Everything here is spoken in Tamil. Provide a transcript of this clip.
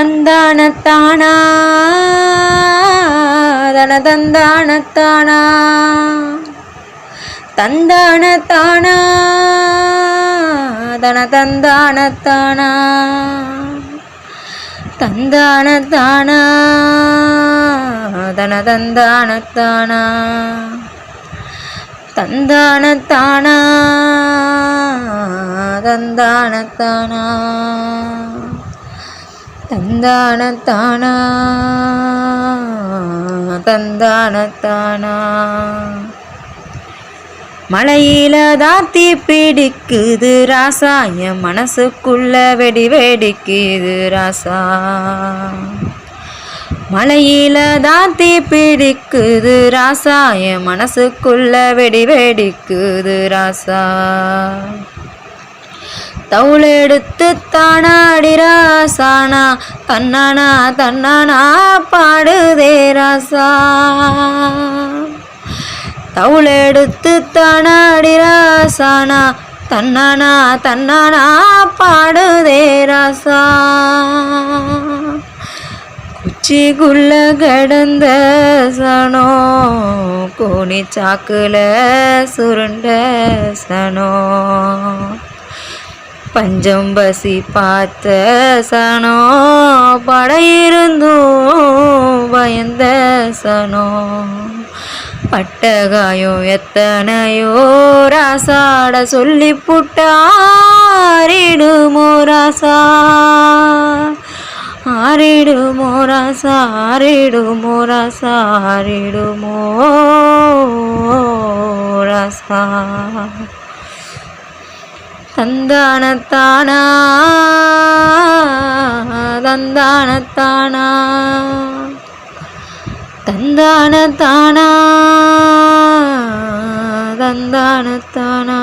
தந்தானத்தானா? தன தந்தானத்தானா? தந்தானத்தானா தந்தானத்தானா? தந்தானத்தானா தந்தானத்தானா? தந்தானத்தானா? தந்தானத்தானா? தந்தானத்தானா? மலையில தாத்தி பிடிக்குது ராசா என் மனசுக்குள்ள வெடி வெடிக்குது ராசா. மலையில தாத்தி பிடிக்குது ராசா என் மனசுக்குள்ள வெடி வெடிக்குது ராசா. தவுளெடுத்து தானாடி ராசானா தன்னானா தன்னானா பாடுதே ராசா. தவுளெடுத்து தானாடி ராசானா தன்னானா தன்னானா பாடுதே ராசா. குச்சிக்குள்ள கடந்த சனோ கோணி சாக்குல சுருண்ட சனோ. பஞ்சம் பசி பார்த்த சனோ படையிருந்தும் பயந்த சனோ. பட்டகாயம் எத்தனையோ ராசாட சொல்லி புட்டாரிடுமோ ராசா. ஆரிடுமோ ராசா ஆரிடுமோ ராசா ஆரிடுமோ ராசா. தந்தானத்தானா தந்தானத்தானா? தந்தானத்தானா? தந்தானத்தானா?